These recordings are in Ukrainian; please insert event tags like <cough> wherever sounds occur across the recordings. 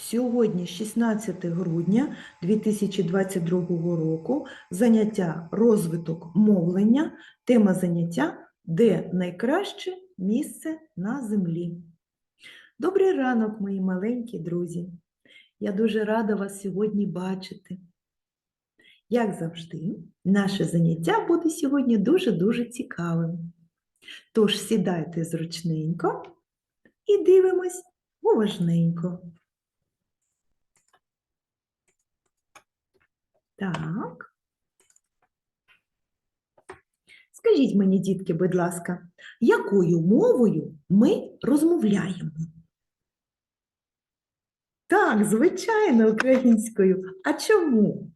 Сьогодні, 16 грудня 2022 року, заняття розвиток мовлення, тема заняття Де найкраще місце на землі. Добрий ранок, мої маленькі друзі! Я дуже рада вас сьогодні бачити. Як завжди, наше заняття буде сьогодні дуже-дуже цікавим. Тож сідайте зручненько і дивимось уважненько. Так. Скажіть мені, дітки, будь ласка, якою мовою ми розмовляємо? Так, звичайно, українською. А чому?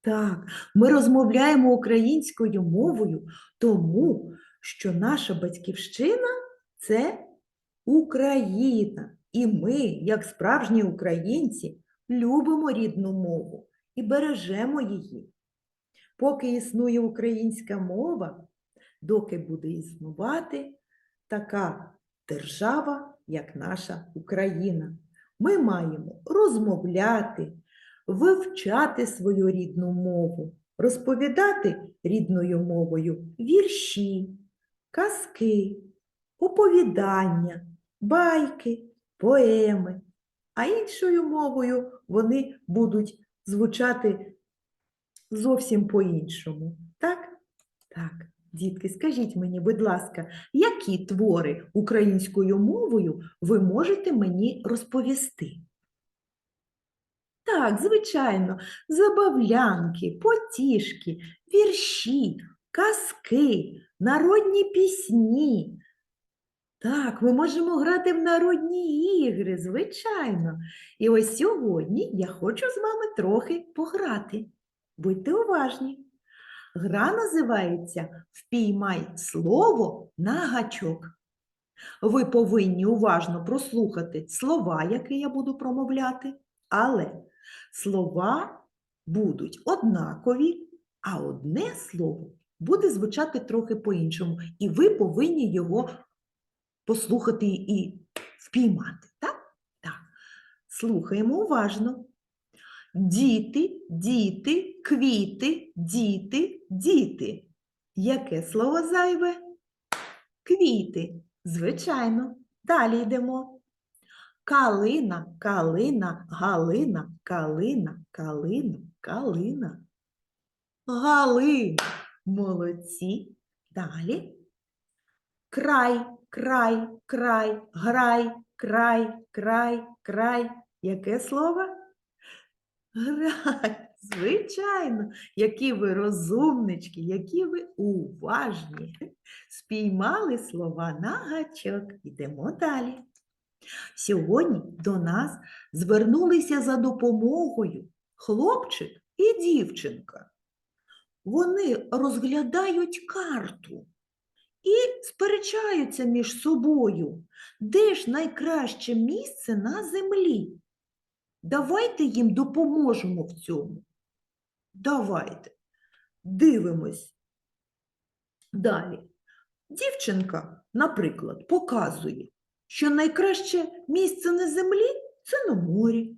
Так, ми розмовляємо українською мовою, тому що наша батьківщина це Україна. І ми, як справжні українці, любимо рідну мову і бережемо її. Поки існує українська мова, доки буде існувати така держава, як наша Україна. Ми маємо розмовляти, вивчати свою рідну мову, розповідати рідною мовою вірші, казки, оповідання, байки, поеми, а іншою мовою вони будуть звучати зовсім по-іншому. Так? Так, дітки, скажіть мені, будь ласка, які твори українською мовою ви можете мені розповісти? Так, звичайно, забавлянки, потішки, вірші, казки, народні пісні. Так, ми можемо грати в народні ігри, звичайно. І ось сьогодні я хочу з вами трохи пограти. Будьте уважні. Гра називається Впіймай слово на гачок. Ви повинні уважно прослухати слова, які я буду промовляти, але слова будуть однакові, а одне слово буде звучати трохи по-іншому, і ви повинні його послухати і впіймати. Так? Так. Слухаємо уважно. Діти, діти, квіти, діти, діти. Яке слово зайве? Квіти. Звичайно. Далі йдемо. Калина, калина, галина, калина, калина, калина. Галина. Молодці. Далі. Край, край, край, грай, край, край, край. Яке слово? Грай, <laughs> звичайно, які ви розумнички, які ви уважні. Спіймали слова на гачок. Йдемо далі. Сьогодні до нас звернулися за допомогою хлопчик і дівчинка. Вони розглядають карту і сперечаються між собою, де ж найкраще місце на землі. Давайте їм допоможемо в цьому. Давайте. Дивимось. Далі. Дівчинка, наприклад, показує, що найкраще місце на землі це на морі.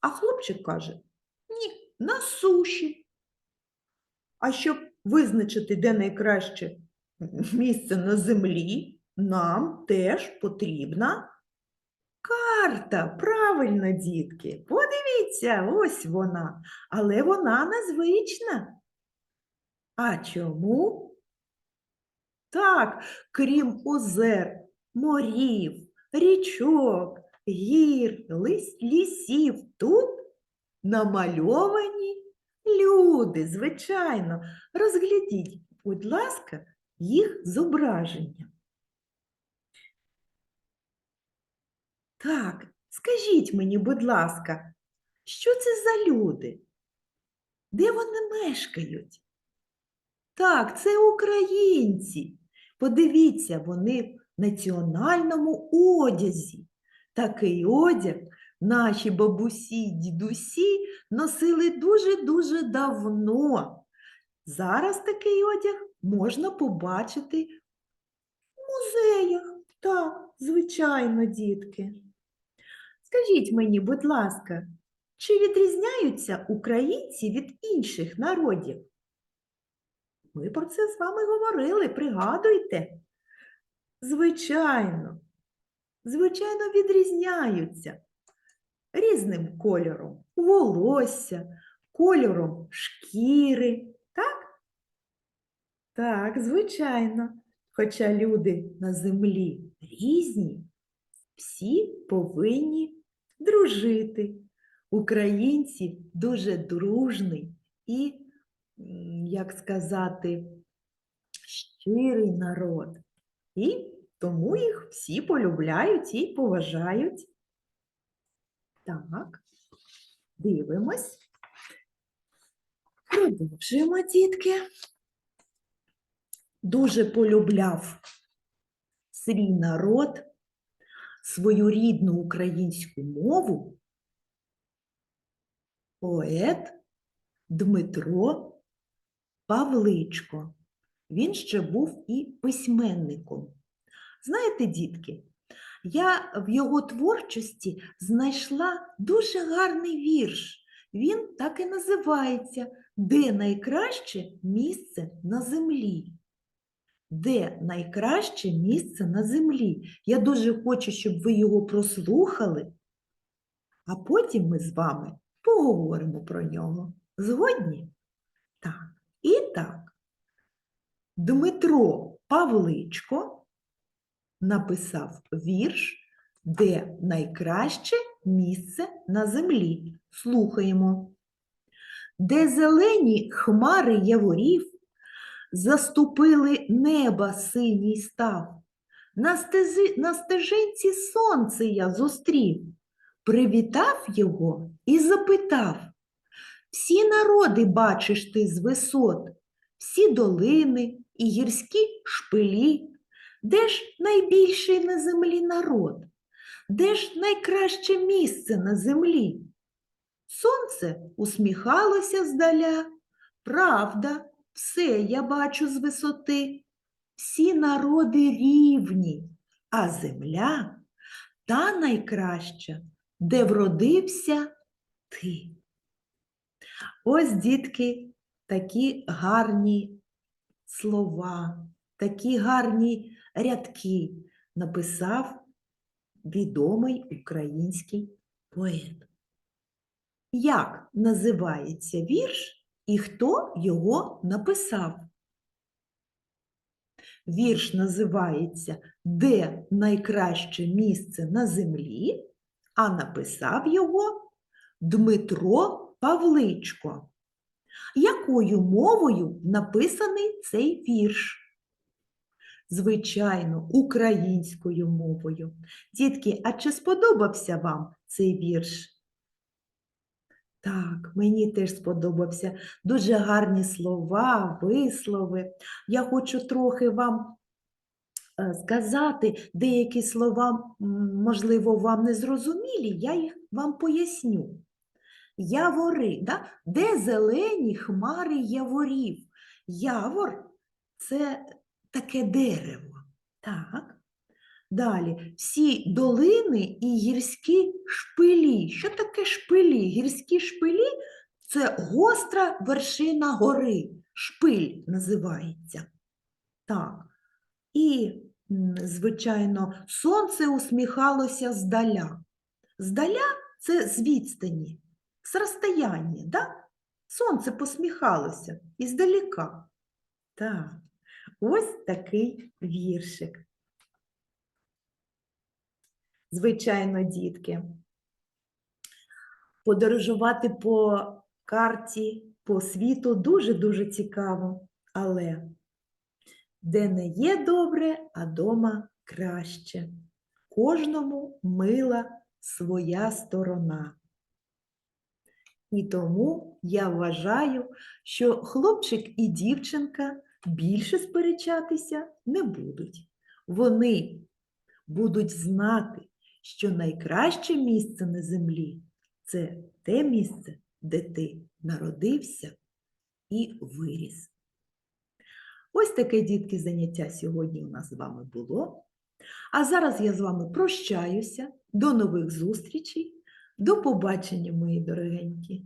А хлопчик каже: ні, на суші. А щоб визначити, де найкраще місце на землі, нам теж потрібна карта. Правильно, дітки. Подивіться, ось вона. Але вона незвична. А чому? Так, крім озер, морів, річок, гір, лісів, тут намальовані люди, звичайно. Розглядіть, будь ласка, їх зображення. Так, скажіть мені, будь ласка, що це за люди? Де вони мешкають? Так, це українці. Подивіться, вони в національному одязі. Такий одяг наші бабусі, дідусі носили дуже-дуже давно. Зараз такий одяг можна побачити в музеях. Так, звичайно, дітки. Скажіть мені, будь ласка, чи відрізняються українці від інших народів? Ми про це з вами говорили, пригадуйте. Звичайно, звичайно, відрізняються різним кольором волосся, кольором шкіри? Так, звичайно. Хоча люди на землі різні, всі повинні дружити. Українці дуже дружний і, як сказати, щирий народ. І тому їх всі полюбляють і поважають. Так, дивимось. Продовжуємо, дітки. Дуже полюбляв свій народ, свою рідну українську мову поет Дмитро Павличко. Він ще був і письменником. Знаєте, дітки, я в його творчості знайшла дуже гарний вірш. Він так і називається Де найкраще місце на землі? Де найкраще місце на землі? Я дуже хочу, щоб ви його прослухали, а потім ми з вами поговоримо про нього. Згодні? Так. І так, Дмитро Павличко написав вірш, де найкраще місце на землі. Слухаємо. Де зелені хмари яворів заступили неба синій став. На, стези, на стежинці сонце я зустрів, привітав його і запитав. Всі народи бачиш ти з висот, всі долини і гірські шпилі, де ж найбільший на землі народ, де ж найкраще місце на землі? Сонце усміхалося здаля, правда, все я бачу з висоти. Всі народи рівні, а земля та найкраща, де вродився ти. Ось, дітки, такі гарні слова, такі гарні рядки написав відомий український поет. Як називається вірш і хто його написав? Вірш називається Де найкраще місце на землі, а написав його Дмитро Павличко. Якою мовою написаний цей вірш? Звичайно, українською мовою. Дітки, а чи сподобався вам цей вірш? Так, мені теж сподобався. Дуже гарні слова, вислови. Я хочу трохи вам е, сказати, деякі слова, можливо, вам не зрозумілі, я їх вам поясню. Явори, да? де зелені хмари яворів? Явор це таке дерево. Так. Далі, всі долини і гірські шпилі. Що таке шпилі? Гірські шпилі це гостра вершина гори. Шпиль називається. Так. І, звичайно, сонце усміхалося здаля. Здаля це з відстані, з розстояння, да? Сонце посміхалося іздалека. Так, ось такий віршик. Звичайно, дітки. Подорожувати по карті, по світу дуже-дуже цікаво, але де не є добре, а дома краще. Кожному мила своя сторона. І тому я вважаю, що хлопчик і дівчинка більше сперечатися не будуть. Вони будуть знати, що найкраще місце на землі це те місце, де ти народився і виріс. Ось таке, дітки, заняття сьогодні у нас з вами було. А зараз я з вами прощаюся До нових зустрічей. До побачення, мої дорогенькі.